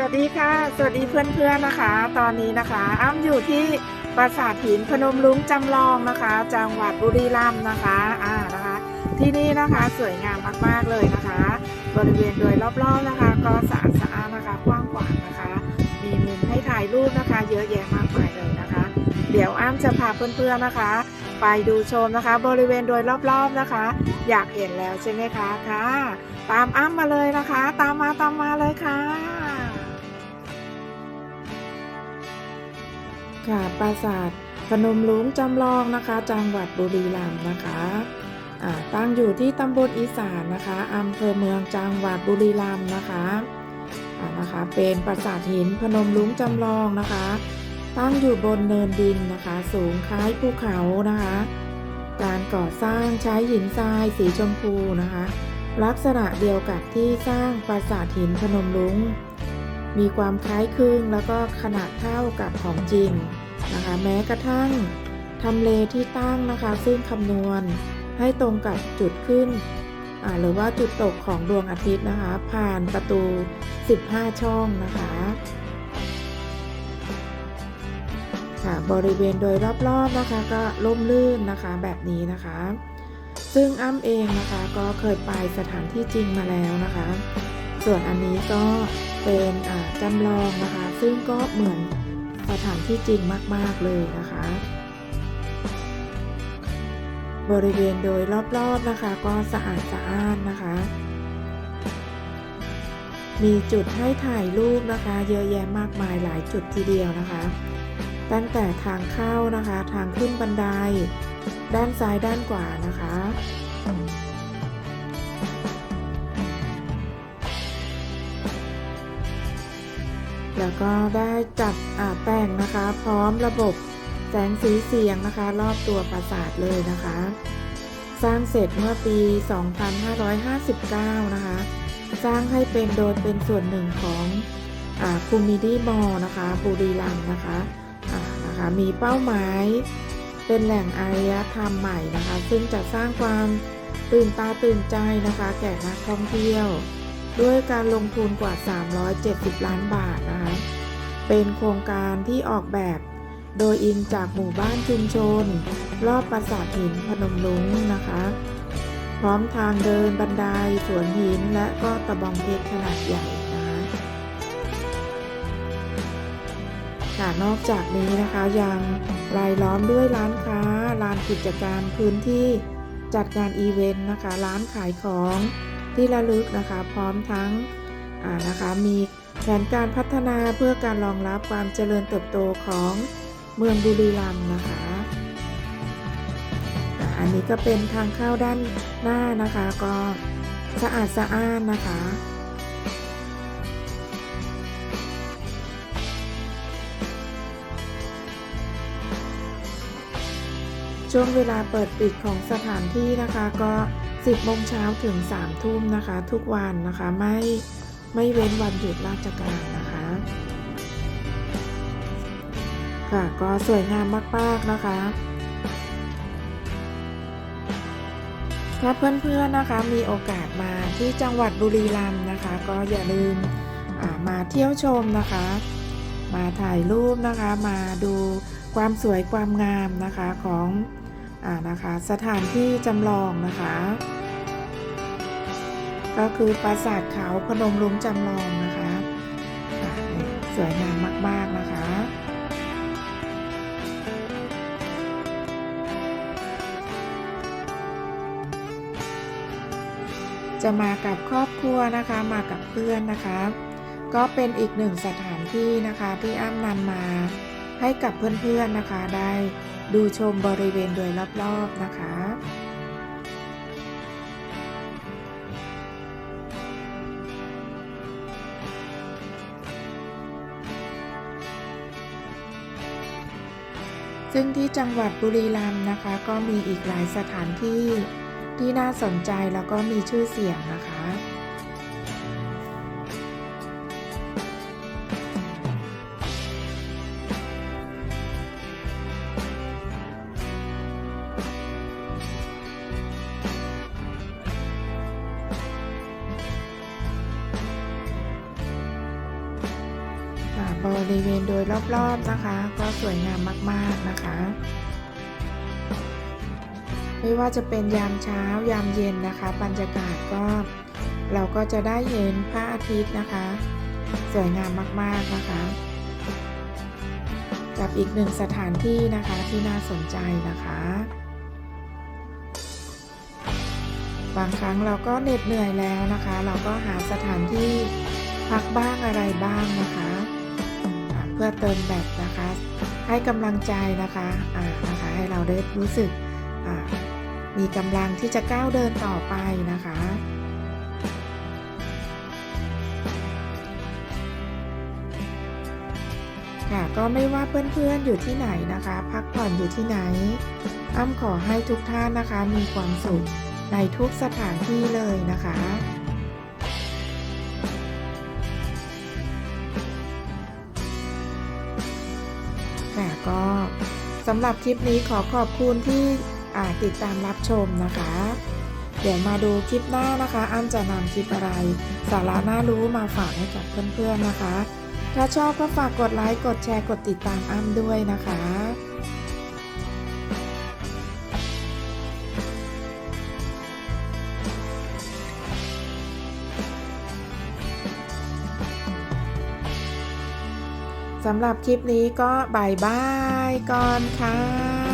สวัสดีค่ะ สวัสดีเพื่อนๆนะคะ ตอนนี้นะคะ อ้ำอยู่ที่ปราสาทหินพนมรุ้งจำลองนะคะ จังหวัดบุรีรัมย์นะคะอ่านะคะ ที่นี่นะคะสวยงามมากๆเลยนะคะ บริเวณโดยรอบๆนะคะ ก็สะอาดสะอาดนะคะกว้างขวางนะคะ มีมุมให้ถ่ายรูปนะคะ เยอะแยะมากมายเลยนะคะ เดี๋ยวอ้ำจะพาเพื่อนๆนะคะ ไปดูชมนะคะ บริเวณโดยรอบๆนะคะ อยากเห็นแล้วใช่ไหมคะค่ะตามอ้ำมาเลยนะคะ ตามมาตามมาเลยค่ะ ค่ะปราสาทพนมรุ้งจำลองนะคะ จังหวัดบุรีรัมย์นะคะตั้งอยู่ที่ตำบลอีสานนะคะอำเภอเมืองจังหวัดบุรีรัมย์นะคะนะคะ เป็นปราสาทหินพนมรุ้งจำลองนะคะ ตั้งอยู่บนเนินดินนะคะ สูงคล้ายภูเขานะคะ การก่อสร้างใช้หินทรายสีชมพูนะคะ ลักษณะเดียวกับที่สร้างปราสาทหินพนมรุ้งมีความคล้ายคลึงแล้วก็ขนาดเท่ากับของจริง นะคะแม้กระทั่งทำเลที่ตั้งนะคะ ซึ่งคำนวณให้ตรงกับจุดขึ้น หรือว่าจุดตกของดวงอาทิตย์นะคะ ผ่านประตู 15 ช่องนะคะค่ะบริเวณโดยรอบๆนะคะก็ร่มรื่นนะคะแบบนี้นะคะ ซึ่งอ้ำเองนะคะก็เคยไปสถานที่จริงมาแล้วนะคะ ส่วนอันนี้ก็เป็นจำลองนะคะ ซึ่งก็เหมือน สถานที่จริงมาก ๆ เลยนะคะ บริเวณโดยรอบ ๆ นะคะ ก็สะอาดสะอ้านนะคะ มีจุดให้ถ่ายรูปนะคะ เยอะแยะมากมายหลายจุดทีเดียวนะคะ ตั้งแต่ทางเข้านะคะ ทางขึ้นบันได ด้านซ้ายด้านขวานะคะ แล้วก็ได้จัดอาแต่งนะคะ พร้อมระบบแสงสีเสียงนะคะ รอบตัวปราสาทเลยนะคะ สร้างเสร็จเมื่อปี 2559 นะคะ สร้างให้เป็นโดยเป็นส่วนหนึ่งของคูมิดี้มอลนะคะบุรีรัมนะคะอ่านะคะ มีเป้าหมายเป็นแหล่งอารยธรรมใหม่นะคะ ซึ่งจะสร้างความตื่นตาตื่นใจนะคะ แก่นักท่องเที่ยว ด้วยการลงทุนกว่า 370 ล้านบาทนะคะ เป็นโครงการที่ออกแบบ โดยอิงจากหมู่บ้านชุมชน รอบปราสาทหินพนมรุ้งนะคะ พร้อมทางเดินบันไดสวนหินและก็ตะบองเพชรขนาดใหญ่นะคะค่ะนอกจากนี้นะคะยังรายล้อมด้วยร้านค้าลานกิจการพื้นที่จัดการอีเวนต์นะคะ ร้านขายของ ที่ระลึกนะคะ พร้อมทั้งนะคะมีแผนการพัฒนาเพื่อการรองรับความเจริญเติบโตของเมืองบุรีรัมย์นะคะอันนี้ก็เป็นทางเข้าด้านหน้านะคะก็สะอาดสะอ้านนะคะช่วงเวลาเปิดปิดของสถานที่นะคะก็ 10โมงเช้าถึง3ทุ่มนะคะ ทุกวันนะคะไม่ไม่เว้นวันหยุดราชการนะคะค่ะก็สวยงามมากๆนะคะถ้าเพื่อนๆนะคะมีโอกาสมาที่จังหวัดบุรีรัมย์นะคะ ก็อย่าลืมมาเที่ยวชมนะคะ มาถ่ายรูปนะคะ มาดูความสวยความงามนะคะของอ่านะคะสถานที่จำลองนะคะ ก็คือปราสาทเขาพนมรุ้งจำลองนะคะสวยงามมาก ๆ นะคะจะมากับครอบครัวนะคะมากับเพื่อนนะคะ ก็เป็นอีกหนึ่งสถานที่นะคะที่อ้ำนำมาให้กับเพื่อนๆนะคะ ได้ดูชมบริเวณโดยรอบๆนะคะ ซึ่งที่จังหวัดบุรีรัมย์นะคะ ก็มีอีกหลายสถานที่ที่น่าสนใจแล้วก็มีชื่อเสียงนะคะ บริเวณโดยรอบๆนะคะ ก็สวยงามมากๆนะคะ ไม่ว่าจะเป็นยามเช้ายามเย็นนะคะบรรยากาศก็เราก็จะได้เห็นพระอาทิตย์นะคะ สวยงามมากๆนะคะ กับอีกหนึ่งสถานที่นะคะที่น่าสนใจนะคะบางครั้งเราก็เหน็ดเหนื่อยแล้วนะคะ เราก็หาสถานที่พักบ้างอะไรบ้างนะคะ พื่อเติมแบตนะคะ ให้กำลังใจนะคะอ่านะคะให้เราได้รู้สึกอ่ามีกำลังที่จะก้าวเดินต่อไปนะคะค่ะก็ไม่ว่าเพื่อนๆอยู่ที่ไหนนะคะ พักผ่อนอยู่ที่ไหน อ้ำขอให้ทุกท่านนะคะมีความสุขในทุกสถานที่เลยนะคะ ค่ะก็สำหรับคลิปนี้ขอขอบคุณที่ติดตามรับชมนะคะ เดี๋ยวมาดูคลิปหน้านะคะ อ้ำจะนำคลิปอะไร สาระน่ารู้มาฝากให้กับเพื่อนๆนะคะ ถ้าชอบก็ฝากกดไลค์กดแชร์กดติดตามอ้ำด้วยนะคะ สำหรับคลิปนี้ก็บายบายก่อนค่ะ